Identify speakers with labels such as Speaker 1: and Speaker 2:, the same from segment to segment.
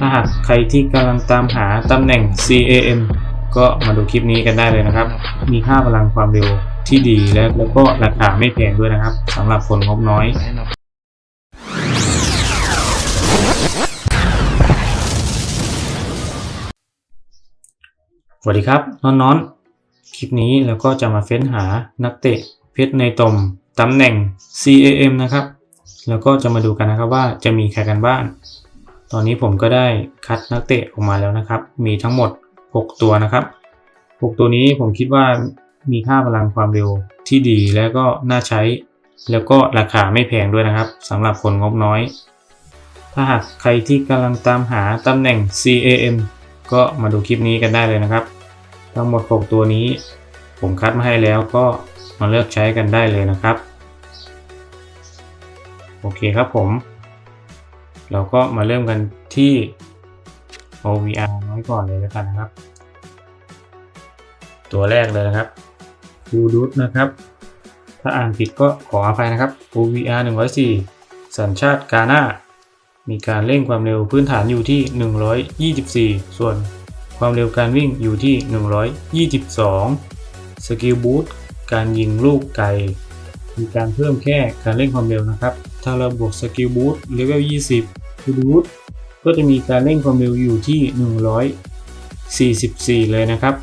Speaker 1: ถ้าหากใครที่กำลังตามหาตำแหน่ง CAM ก็มาดูคลิปนี้กันได้เลยนะครับ มีค่าพลังความเร็วที่ดีและแล้วก็ราคาไม่แพงด้วยนะครับสำหรับคนงบน้อย สวัสดีครับน้อนน้อนๆคลิปนี้เราก็จะมาเฟ้นหานักเตะเพชรในตมตำแหน่ง CAM นะครับ แล้วก็จะมาดูกันนะครับว่าจะมีใครกันบ้าง ตอนนี้ผมก็ได้คัดนักเตะออกมาแล้วนะครับ มีทั้งหมด 6 ตัวนะครับ 6 ตัวนี้ผมคิดว่ามีค่าพลังความเร็วที่ดีและก็น่าใช้ แล้วก็ราคาไม่แพงด้วยนะครับสำหรับคนงบน้อย ถ้าหากใครที่กำลังตามหาตำแหน่ง CAM ก็มาดูคลิปนี้กันได้เลยนะครับ ทั้งหมด 6 ตัวนี้ ผมคัดมาให้แล้วก็มาเลือกใช้กันได้เลยนะครับ โอเคครับผม เราก็มาเริ่มกันที่ OVR น้อยก่อนเลยแล้วกันนะครับ ตัวแรกเลยนะครับ b l u e นะครับ ถ้าอ่านผิดก็ขออภัยนะครับ OVR 104 สัญชาติกาหน้า มีการเร่งความเร็วพื้นฐานอยู่ที่ 124 ส่วนความเร็วการวิ่งอยู่ที่ 122 สกิลบูทการยิงลูกไกล มีการเพิ่มแค่การเร่งความเร็วนะครับ ถ้าเราบวกสกิลบูทเลเวล 20 คือบูทก็จะมีการเร่งความเร็วอยู่ที่ 144 เลยนะครับ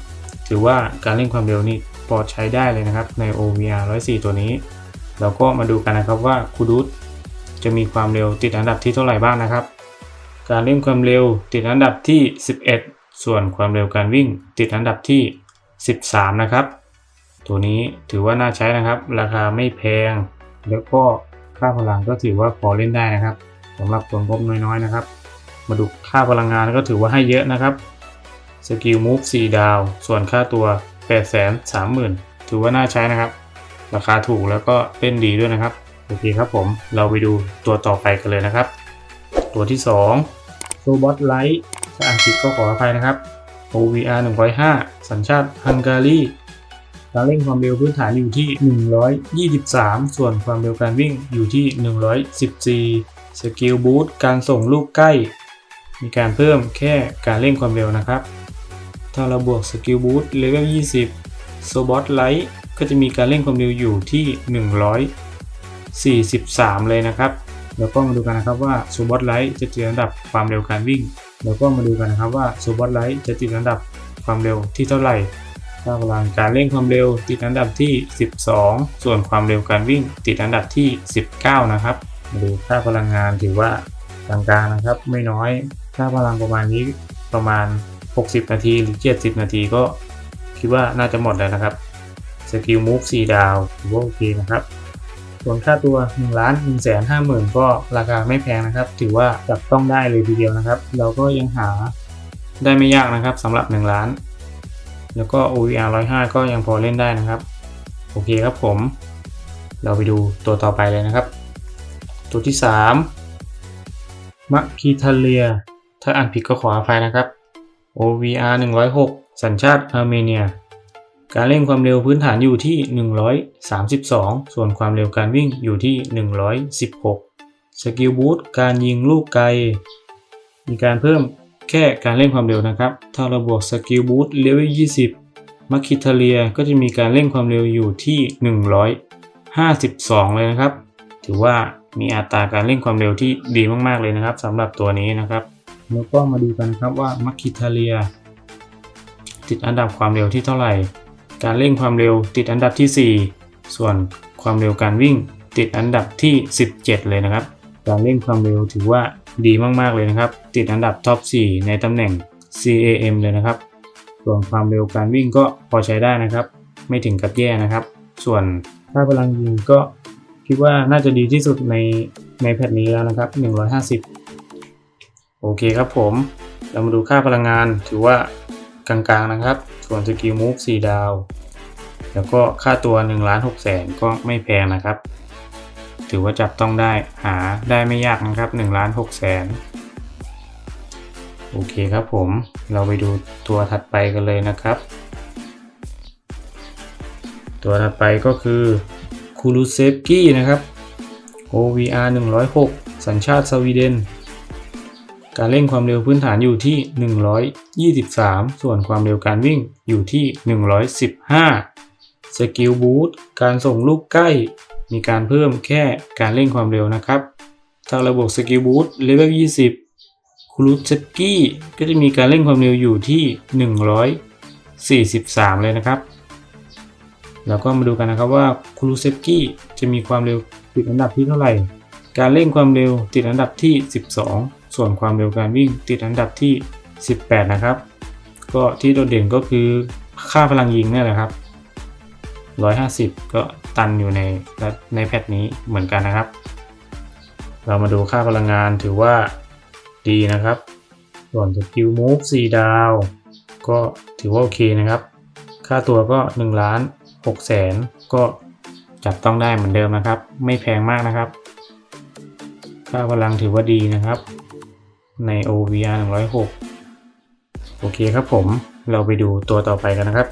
Speaker 1: ถือว่าการเร่งความเร็วนี่พอใช้ได้เลยนะครับใน OVR 104 ตัวนี้ เราก็มาดูกันนะครับว่าคูดูตจะมีความเร็วติดอันดับที่เท่าไหร่บ้างนะครับ การเร่งความเร็วติดอันดับที่ 11 ส่วนความเร็วการวิ่งติดอันดับที่ 13 นะครับ ตัวนี้ถือว่าน่าใช้นะครับ ราคาไม่แพง แล้วก็ค่าพลังก็ถือว่าพอเล่นได้นะครับ สำหรับคนงบน้อยๆนะครับ มาดูค่าพลังงานก็ถือว่าให้เยอะนะครับสกิลมูฟ4ดาว ส่วนค่าตัว 830,000 ถือว่าน่าใช้นะครับ ราคาถูกแล้วก็เล่นดีด้วยนะครับ โอเคครับผม เราไปดูตัวต่อไปกันเลยนะครับ ตัวที่2 r o b o t Light ถ้าอ่านผิดก็ขออภัยนะครับ OVR 105 สัญชาติฮังการีการเร่งความเร็วพื้นฐานอยู่ที่ 123 ส่วนความเร็วการวิ่งอยู่ที่ 114 สกิลบูทการส่งลูกใกล้ มีการเพิ่มแค่การเร่งความเร็วนะครับ ถ้าเราบวกสกิลบูทเลเวล 20 s o b o t Light ก็จะมีการเร่งความเร็วอยู่ที่ 143 เลยนะครับ แล้วก็มาดูกันนะครับว่า s o b o t Light จะติดอันดับความเร็วการวิ่ง แล้วก็มาดูกันนะครับว่า s o b o t Light จะติดอันดับความเร็วที่เท่าไหร่ค่าพลังการเร่งความเร็วติดอันดับที่ 12 ส่วนความเร็วการวิ่งติดอันดับที่ 19 นะครับ มาดูค่าพลังงานถือว่ากลางๆนะครับ ไม่น้อยค่าพลังประมาณนี้ประมาณ 60 นาทีหรือ 70 นาทีก็คิดว่าน่าจะหมดแล้วนะครับสกิลมูฟ4ดาวถือว่าโอเคนะครับ ส่วนค่าตัว1ล้าน1แสนห้าหมื่นก็ราคาไม่แพงนะครับ ถือว่าจับต้องได้เลยทีเดียวนะครับ เราก็ยังหาได้ไม่ยากนะครับสำหรับ 1 ล้าน แล้วก็ OVR 105 ก็ยังพอเล่นได้นะครับ โอเคครับผม เราไปดูตัวต่อไปเลยนะครับ ตัวที่ 3มัคคีทาเลีย ถ้าอ่านผิดก็ขออภัยนะครับ OVR 106 สัญชาติอาร์เมเนีย การเร่งความเร็วพื้นฐานอยู่ที่ 132 ส่วนความเร็วการวิ่งอยู่ที่ 116 สกิลบูทการยิงลูกไกล มีการเพิ่มแค่การเร่งความเร็วนะครับ ถ้าเราบวกสกิลบูทเลเวล20มัคคิทาเลียก็จะมีการเร่งความเร็วอยู่ที่ 152 เลยนะครับ ถือว่า มีอัตราการเร่งความเร็วที่ดีมากๆเลยนะครับสำหรับตัวนี้นะครับ แล้วก็มาดูกันครับว่ามัคคิทาเลีย ติดอันดับความเร็วที่เท่าไหร่ การเร่งความเร็วติดอันดับที่ 4 ส่วนความเร็วการวิ่งติดอันดับที่ 17 เลยนะครับ การเร่งความเร็วถือว่าดีมากๆเลยนะครับ ติดอันดับท็อป 4 ในตำแหน่ง CAM เลยนะครับ ส่วนความเร็วการวิ่งก็พอใช้ได้นะครับ ไม่ถึงกับแย่นะครับ ส่วนค่าพลังยิงก็ คิดว่าน่าจะดีที่สุดในในแพทนี้แล้วนะครับ 150 โอเคครับผม เรามาดูค่าพลังงานถือว่ากลางๆนะครับ ส่วนสกิลมูฟ4ดาว แล้วก็ค่าตัว1ล้าน6แสนก็ไม่แพงนะครับ ถือว่าจับต้องได้หาได้ไม่ยากนะครับ1ล้าน6แสนโอเคครับผม เราไปดูตัวถัดไปกันเลยนะครับ ตัวถัดไปก็คือ คูลูเซฟกี้นะครับ OVR 106 สัญชาติสวีเดน การเร่งความเร็วพื้นฐานอยู่ที่ 123 ส่วนความเร็วการวิ่งอยู่ที่ 115 สกิลบูทการส่งลูกใกล้ มีการเพิ่มแค่การเร่งความเร็วนะครับ ทางระบบสกิลบูทเลเวล 20คูรุสกี้ก็จะมีการเร่งความเร็วอยู่ที่ 143 เลยนะครับ แล้วก็มาดูกันนะครับว่าคูรุเซกี้จะมีความเร็วติดอันดับที่เท่าไหร่ การเร่งความเร็วติดอันดับที่ 12 ส่วนความเร็วการวิ่งติดอันดับที่ 18 นะครับ ก็ที่โดดเด่นก็คือค่าพลังยิงเนี่ยแหละครับ 150 ก็ตันอยู่ในในแพทนี้เหมือนกันนะครับ เรามาดูค่าพลังงานถือว่าดีนะครับ ส่วนสกิลมูฟ4ดาว ก็ถือว่าโอเคนะครับ ค่าตัวก็ 1 ล้าน 6แสนก็จับต้องได้เหมือนเดิมนะครับ ไม่แพงมากนะครับ ค่าพลังถือว่าดีนะครับ ใน OVR 106 โอเคครับผมเราไปดูตัวต่อไปกันนะครับ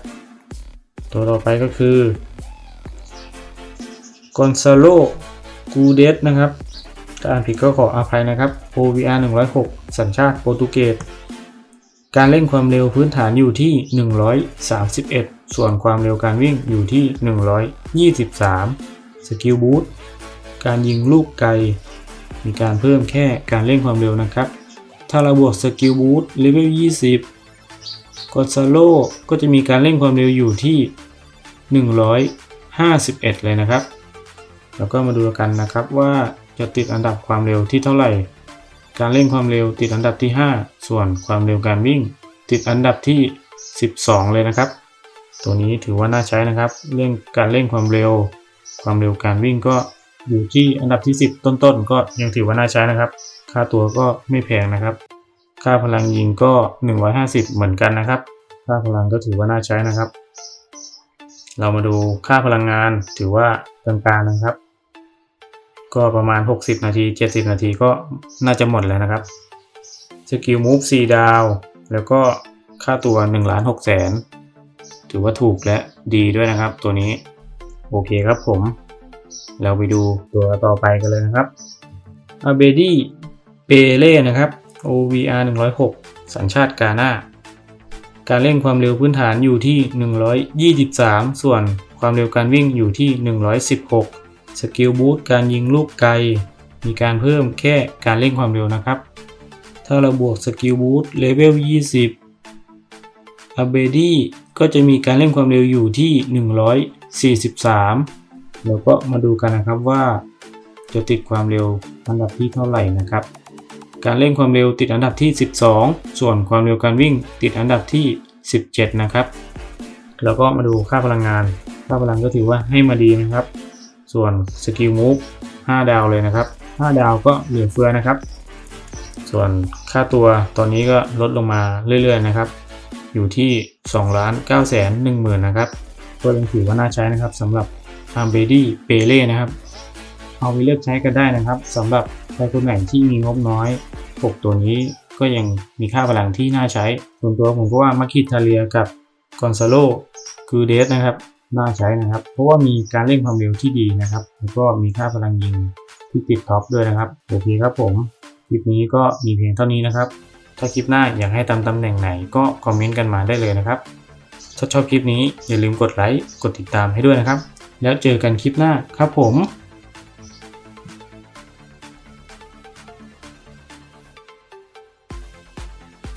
Speaker 1: ตัวต่อไปก็คือกอนซาโลกูเดสนะครับถ้าอ่านผิดก็ขออภัยนะครับ OVR 106 สัญชาติโปรตุเกส การเร่งความเร็วพื้นฐานอยู่ที่ 131 ส่วนความเร็วการวิ่งอยู่ที่ 123 สกิลบูทการยิงลูกไกล มีการเพิ่มแค่การเร่งความเร็วนะครับ ถ้าเราบวกสกิลบูทเลเวล 20กอซาโลก็จะมีการเร่งความเร็วอยู่ที่ 151 เลยนะครับ แล้วก็มาดูกันนะครับว่าจะติดอันดับความเร็วที่เท่าไหร่ การเร่งความเร็วติดอันดับที่ 5 ส่วนความเร็วการวิ่ง ติดอันดับที่ 12 เลยนะครับ ตัวนี้ถือว่าน่าใช้นะครับ เรื่องการเร่งความเร็ว ความเร็วการวิ่งก็อยู่ที่อันดับที่ 10 ต้นๆ ก็ยังถือว่าน่าใช้นะครับ ค่าตัวก็ไม่แพงนะครับ ค่าพลังยิงก็ 150 เหมือนกันนะครับ ค่าพลังก็ถือว่าน่าใช้นะครับ เรามาดูค่าพลังงานถือว่ากลางๆนะครับ ก็ประมาณ 60 นาที 70 นาทีก็น่าจะหมดแล้วนะครับสกิลมูฟ4ดาว แล้วก็ค่าตัว1ล้าน6แสน ถือว่าถูกและดีด้วยนะครับ ตัวนี้โอเคครับผม เราไปดูตัวต่อไปกันเลยนะครับอาเบดี้เปเล่นะครับ OVR 106 สัญชาติกาหน้าการเร่งความเร็วพื้นฐานอยู่ที่ 123 ส่วนความเร็วการวิ่งอยู่ที่ 116 สกิลบูทการยิงลูกไกล มีการเพิ่มแค่การเร่งความเร็วนะครับ ถ้าเราบวกสกิลบูทเลเวล 20 a b e d y ก็จะมีการเร่งความเร็วอยู่ที่ 143 แล้วก็มาดูกันนะครับว่า จะติดความเร็วอันดับที่เท่าไหร่นะครับ การเร่งความเร็วติดอันดับที่ 12 ส่วนความเร็วการวิ่งติดอันดับที่ 17 นะครับ แล้วก็มาดูค่าพลังงาน ค่าพลังก็ถือว่าให้มาดีนะครับ ส่วนสกิลมูฟ5ดาวเลยนะครับ 5 ดาวก็เหลือเฟือนะครับ ส่วนค่าตัวตอนนี้ก็ลดลงมาเรื่อยๆนะครับ อยู่ที่2ล้าน9แสน1หมื่นนะครับก็ยังถือว่าน่าใช้นะครับสำหรับ a r m b a d y p e l e นะครับ เอาไปเลือกใช้กันได้นะครับสำหรับใครคนไหนที่มีงบน้อยพวกตัวนี้ก็ยังมีค่าพลังที่น่าใช้ส่วนตัวผมก็ว่ามาคิทาเลียกับกอนซาโลคือเดสนะครับน่าใช้นะครับ เพราะว่ามีการเร่งความเร็วที่ดีนะครับ แล้วก็มีค่าพลังยิงที่ติดท็อปด้วยนะครับโอเคครับผมคลิปนี้ก็มีเพียงเท่านี้นะครับ ถ้าคลิปหน้าอยากให้ตามตำแหน่งไหนก็คอมเมนต์กันมาได้เลยนะครับ ถ้าชอบคลิปนี้อย่าลืมกดไลค์กดติดตามให้ด้วยนะครับ แล้วเจอกันคลิปหน้าครับผม